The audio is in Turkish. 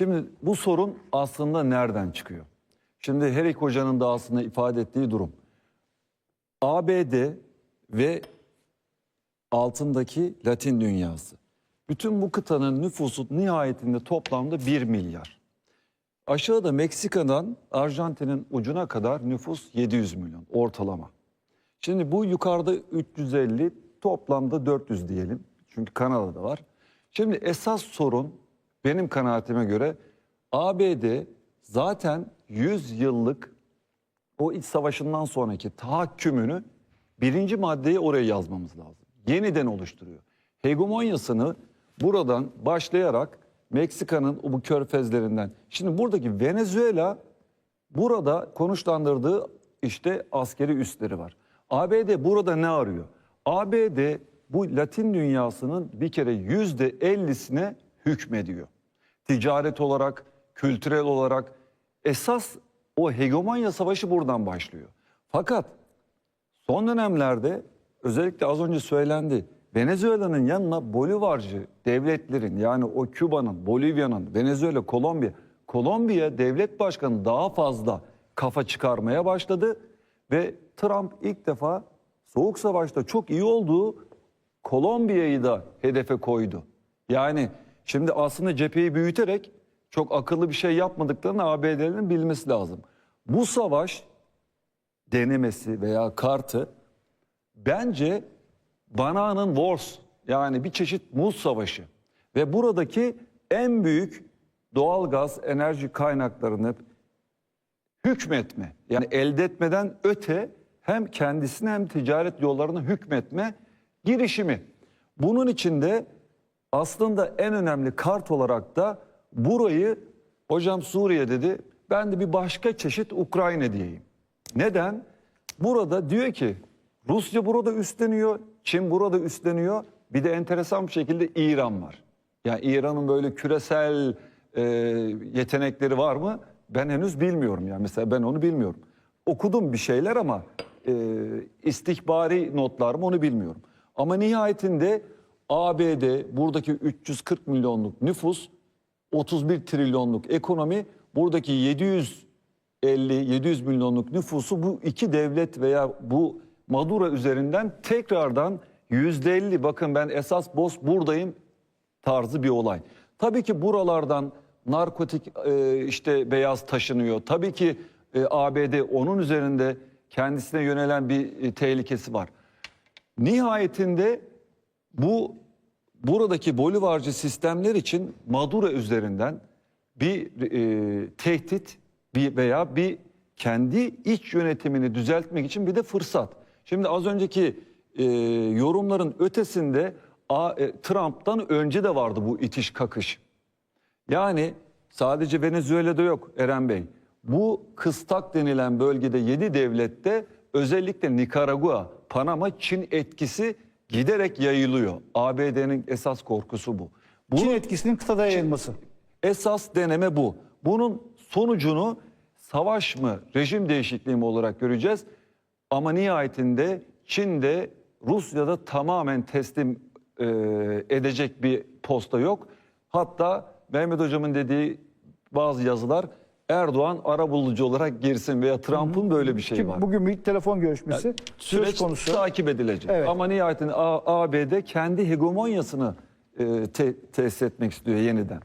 Şimdi bu sorun aslında nereden çıkıyor? Şimdi Herek Hoca'nın da aslında ifade ettiği durum. ABD ve altındaki Latin dünyası. Bütün bu kıtanın nüfusu nihayetinde toplamda 1 milyar. Aşağıda Meksika'dan Arjantin'in ucuna kadar nüfus 700 milyon ortalama. Şimdi bu yukarıda 350 toplamda 400 diyelim. Çünkü Kanada'da var. Şimdi esas sorun benim kanaatime göre ABD zaten 100 yıllık o iç savaşından sonraki tahakkümünü birinci maddeyi oraya yazmamız lazım. Yeniden oluşturuyor. Hegemonyasını buradan başlayarak Meksika'nın bu körfezlerinden. Şimdi buradaki Venezuela burada konuşlandırdığı işte askeri üsleri var. ABD burada ne arıyor? ABD bu Latin dünyasının bir kere yüzde ellisine hükmediyor. Ticaret olarak, kültürel olarak esas o hegemonya savaşı buradan başlıyor. Fakat son dönemlerde özellikle az önce söylendi. Venezuela'nın yanına Bolivarcı devletlerin yani o Küba'nın, Bolivya'nın, Venezuela, Kolombiya, Kolombiya devlet başkanı daha fazla kafa çıkarmaya başladı ve Trump ilk defa Soğuk Savaş'ta çok iyi olduğu Kolombiya'yı da hedefe koydu. Yani şimdi aslında cepheyi büyüterek çok akıllı bir şey yapmadıklarını ABD'lerin bilmesi lazım. Bu savaş denemesi veya kartı bence Bananın Wars yani bir çeşit muz savaşı ve buradaki en büyük doğal gaz enerji kaynaklarını hükmetme yani elde etmeden öte hem kendisine hem ticaret yollarına hükmetme girişimi. Bunun içinde aslında en önemli kart olarak da burayı hocam Suriye dedi ben de bir başka çeşit Ukrayna diyeyim. Neden? Burada diyor ki Rusya burada üstleniyor, Çin burada üstleniyor. Bir de enteresan bir şekilde İran var. Yani İran'ın böyle küresel e, yetenekleri var mı? Ben henüz bilmiyorum yani mesela ben onu bilmiyorum. Okudum bir şeyler ama e, istihbari notlar mı onu bilmiyorum. Ama nihayetinde ABD buradaki 340 milyonluk nüfus 31 trilyonluk ekonomi buradaki 750-700 milyonluk nüfusu bu iki devlet veya bu Maduro üzerinden tekrardan %50 bakın ben esas boss buradayım tarzı bir olay. Tabii ki buralardan narkotik e, işte beyaz taşınıyor. Tabii ki e, ABD onun üzerinde kendisine yönelen bir e, tehlikesi var. Nihayetinde bu buradaki bolivarcı sistemler için Maduro üzerinden bir e, tehdit bir veya bir kendi iç yönetimini düzeltmek için bir de fırsat. Şimdi az önceki e, yorumların ötesinde A, e, Trump'tan önce de vardı bu itiş kakış. Yani sadece Venezuela'da yok Eren Bey. Bu kıstak denilen bölgede 7 devlette özellikle Nikaragua, Panama, Çin etkisi giderek yayılıyor. ABD'nin esas korkusu bu. Bu Çin etkisinin kıtada yayılması. esas deneme bu. Bunun sonucunu savaş mı, rejim değişikliği mi olarak göreceğiz. Ama nihayetinde Çin'de Rusya'da tamamen teslim e, edecek bir posta yok. Hatta Mehmet Hocam'ın dediği bazı yazılar Erdoğan arabulucu olarak girsin veya Trump'ın böyle bir şeyi Ki var. bugün bir telefon görüşmesi Süreç söz konusu. takip edilecek. Evet. Ama nihayetinde A- ABD kendi hegemonyasını e, te- tesis etmek istiyor yeniden.